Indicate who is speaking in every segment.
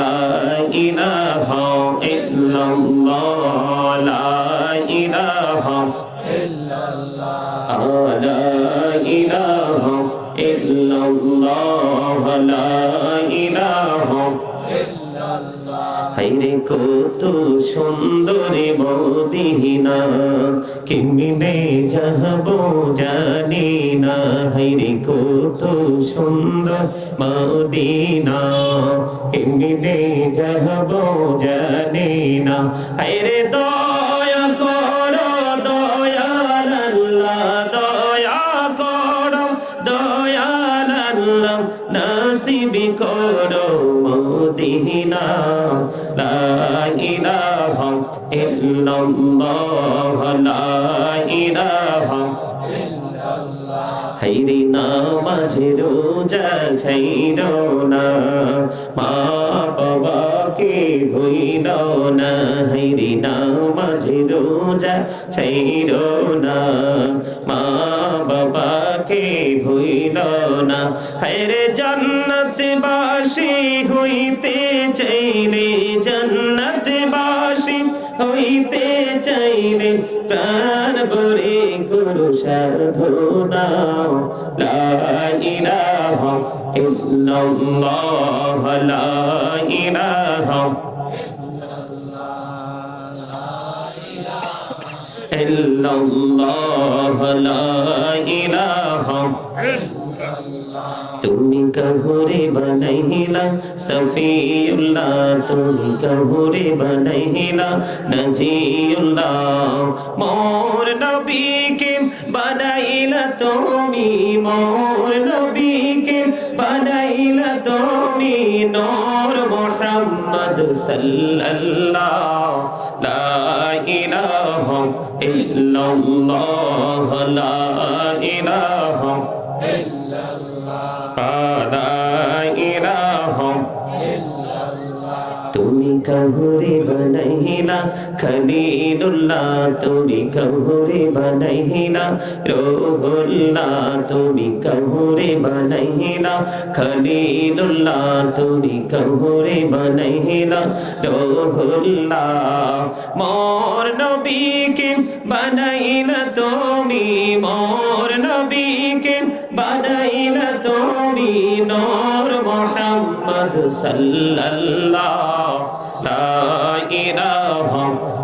Speaker 1: লা ইলাহা ইল্লাল্লাহ, লা ইলাহা ইল্লাল্লাহ লা ইলাহা ইল্লাল্লাহ, লা ইলাহা হাইরে কত সুন্দর মদিনা কেমনে যাব জানি না হাইরে কত সুন্দর মদিনা। কেমনে যাব জানি না। হাইরে দয়া করো, দয়াল আল্লাহ, দয়া করো, দয়াল আল্লাহ, নসিব মদিনা। লা ইল্লাল্লাহ। নামাজ রোজা ছাইর না, মা বাবাকে ভইল না হাইরে নামাজ রোজা ছাইর না, মা বাবাকে ভইল না হাইরে জান্নাত বাসী হইতে চাইলে জান্নাত বাসী হইতে চাইলে প্রাণ ভরে সাধনা লা ইলাহা ইল্লাল্লাহ লা ইলাহা ইল্লাল্লাহ লা ইলাহা তুমি কহুরে বনাইলা সফিউল্লাহ তুমি কহুরে বনাইলা নজিউল্লাহ মোর নবীকে বনাইলা তুমি মোর নবীকে, বনাইলা তুমি নূর মুহাম্মদ সাল্লাল্লাহ লা ইলাহা ইল্লাল্লাহ। লা ইলাহা তুমি কহুরে বনাইলা খলিলুল্লাহ, তুমি কহুরে বনাইলা রোহুল্লাহ, তুমি কহুরে বনাইলা খলিলুল্লাহ, তুমি কহুরে বনাইলা রোহুল্লাহ, মোর নবীকে বানাইলা তুমি, মোর নবীকে বানাইলা তুমি, নূর মুহাম্মদ সাল্লাল্লাহ। লা ইলাহা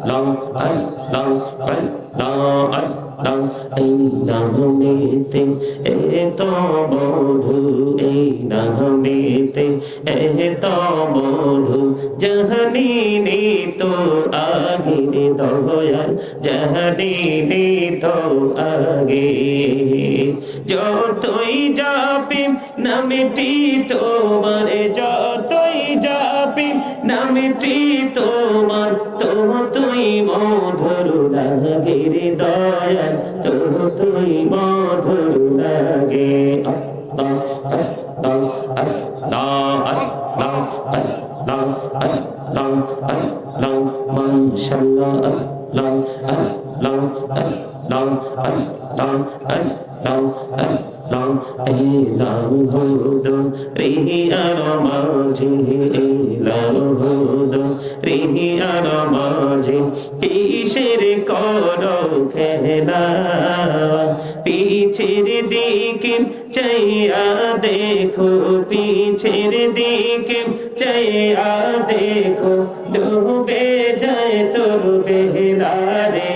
Speaker 1: আল্লাহ আল্লাহ আল্লাহ আল্লাহ আল্লাহ এই নামেতে এত বধু এই নামেতে তো আগে দয়াল জহনি নি তো আগে যতই যাবি তোমার যতই যাবি নামটি তোমার তো তুই মধুর লাগে রে দয়াল তুই মধুর পিছের দিকে চাইয়া দেখো পিছের দিকে চাইয়া দেখো ডুবে যায় তোর বেলা রে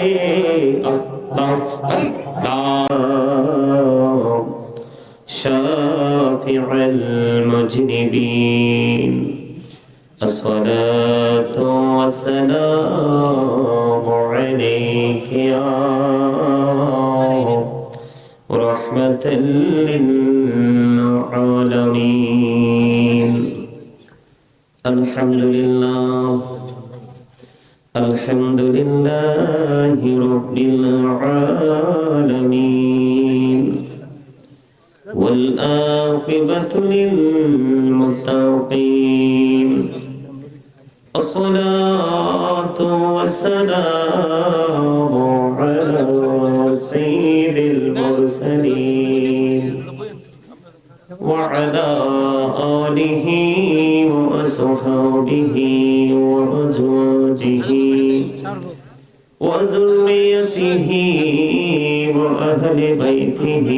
Speaker 1: আল্লাহ আল্লাহ شافع المجنبين الصلاة والسلام عليك يا للعالمين. الحمد لله الحمد لله رب العالمين. والآقبة للمتقين. الصلاة والسلام وأصحابه وأزواجه وذريته وأهل بيته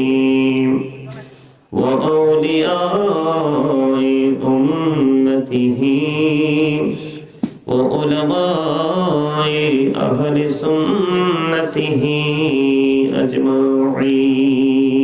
Speaker 1: وأولياء أمته وعلماء أهل سنته أجمعين.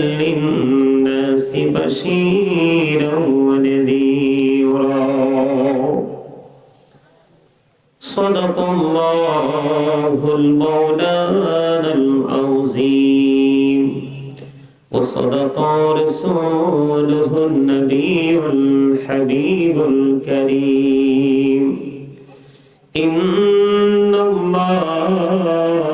Speaker 1: للناس بشيرا ونذيرا. صدق الله المولانا العظيم. وصدق رسوله النبي الحبيب الكريم. إن الله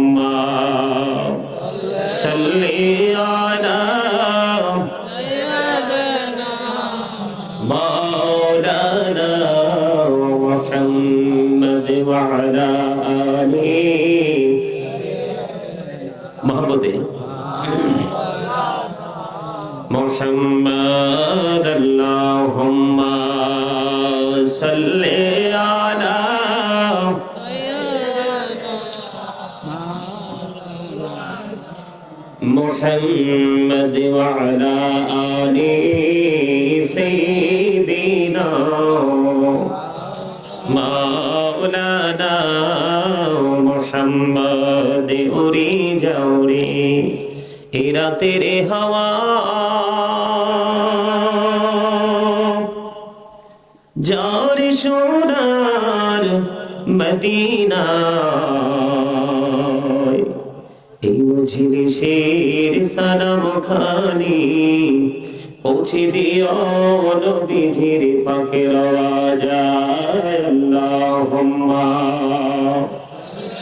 Speaker 1: محمد وعلى آل سيدنا مولانا محمد أري جوري إلى تري هوا جان সোনার মদিনা। এই মজলিসের সালাম খানি পৌঁছে দিও নবীজির পাকের আওয়াজায় আল্লাহুম্মা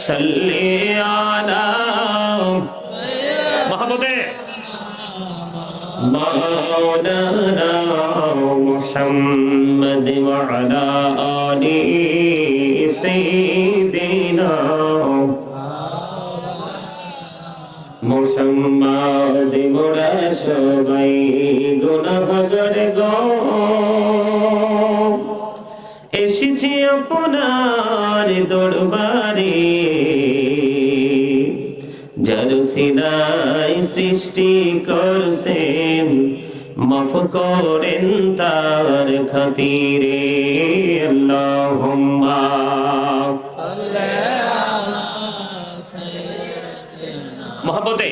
Speaker 1: সাল্লি مولانا محمد وعلى آل سيدنا মোহাম্মদ মোরা সবাই গুণাগার গো এসেছি আপনার দরবারে যার সিদাই সৃষ্টি করছেন মাফ করেন তার খাতিরে আল্লাহুম্মা মহাবতে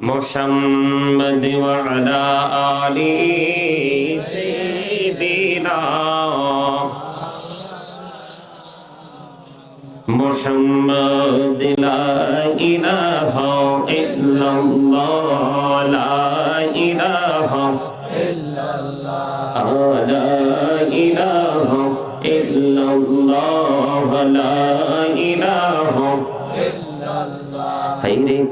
Speaker 1: محمد وعلى آل سيدنا মোহাম্মদ ইলা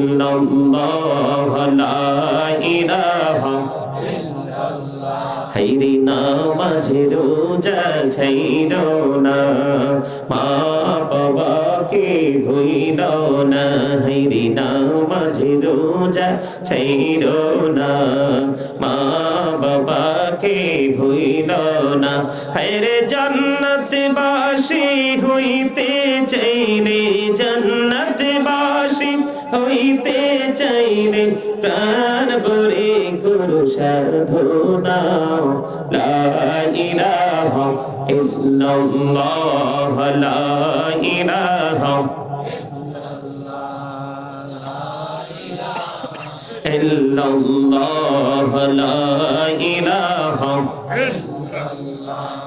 Speaker 1: ইল্লাল্লাহ লা ইলাহা হাইরে নামাজে রোজা ছাইর না মা বাবাকে ভইল না হাইরে নামাজে রোজা ছাইর না মা বাবাকে ভইল না হাইরে জান্নাত বাসী হইতে জান্নাত বাসী হইতে চাইলে প্রাণ বরে গুরু সাধনা লা ইলাহা ইল্লাল্লাহ লা ইলাহা ইল্লাল্লাহ লা ইলাহা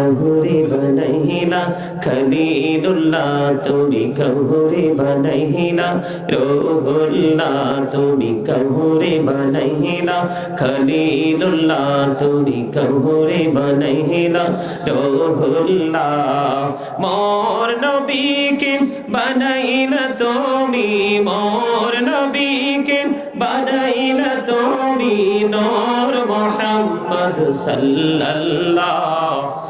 Speaker 1: কহুরে বনাইলা খলিলুল্লাহ তুমি কহুরে বনাইলা, রোহুল্লাহ তুমি কহুরে বনাইলা খলিলুল্লাহ তুমি কহুরে বনাইলা, রোহুল্লাহ মোর নবীকে বানাইলা তুমি, মোর নবীকে বানাইলা তুমি, নূর মুহাম্মদ সাল্লাল্লাহ।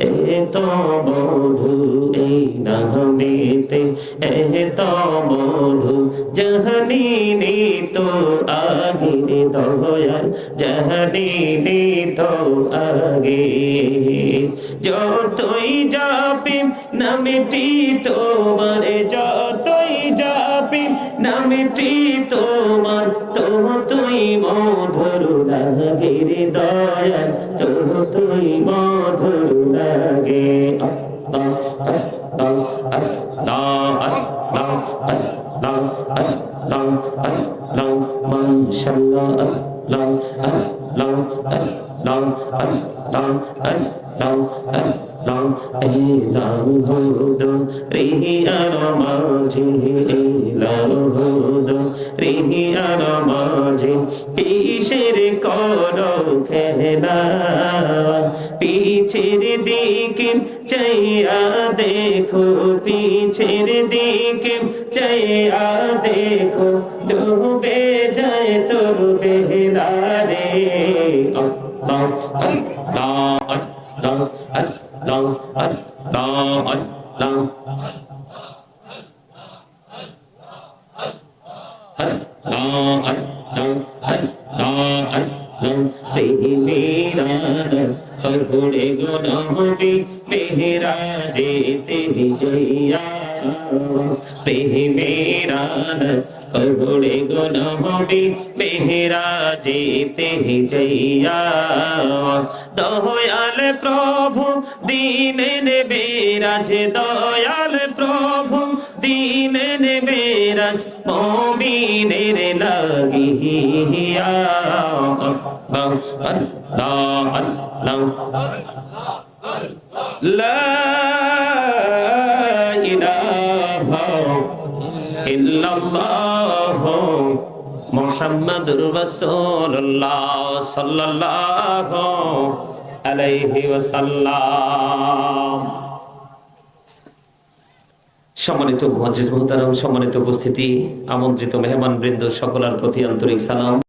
Speaker 1: নামেতে এত মধু এই নামেতে এত মধু জাহানি তো আগে, দয়াল, জাহানি তো আগে। যতই যাবি নামটি তোমার, যতই যাবি নামটি তোমার তো তুই মধুর লাগে দয়াল তো তুই মধুর পিছের দিকে চাইয়া দেখো পিছের দিকে চাইয়া দেখো ডুবে যায় তোর বেহলা রে আল্লাহ আল্লাহ আল্লাহ আল্লাহ আল্লাহ আল্লাহ আল্লাহ মেরাড়ে গোলামী পেহরা যে তেহি মেরাড় করবুড়ে গোলামী পেহরা জৈয়া দয়াল প্রভু, দিন বেরাজ দয়াল প্রভু, দিন বেরাজ মমিনের লাগিয়া সম্মানিত মুআজ্জিজ মুহতারাম সম্মানিত উপস্থিতি আমন্ত্রিত মেহমান বৃন্দ সকলের প্রতি আন্তরিক সালাম।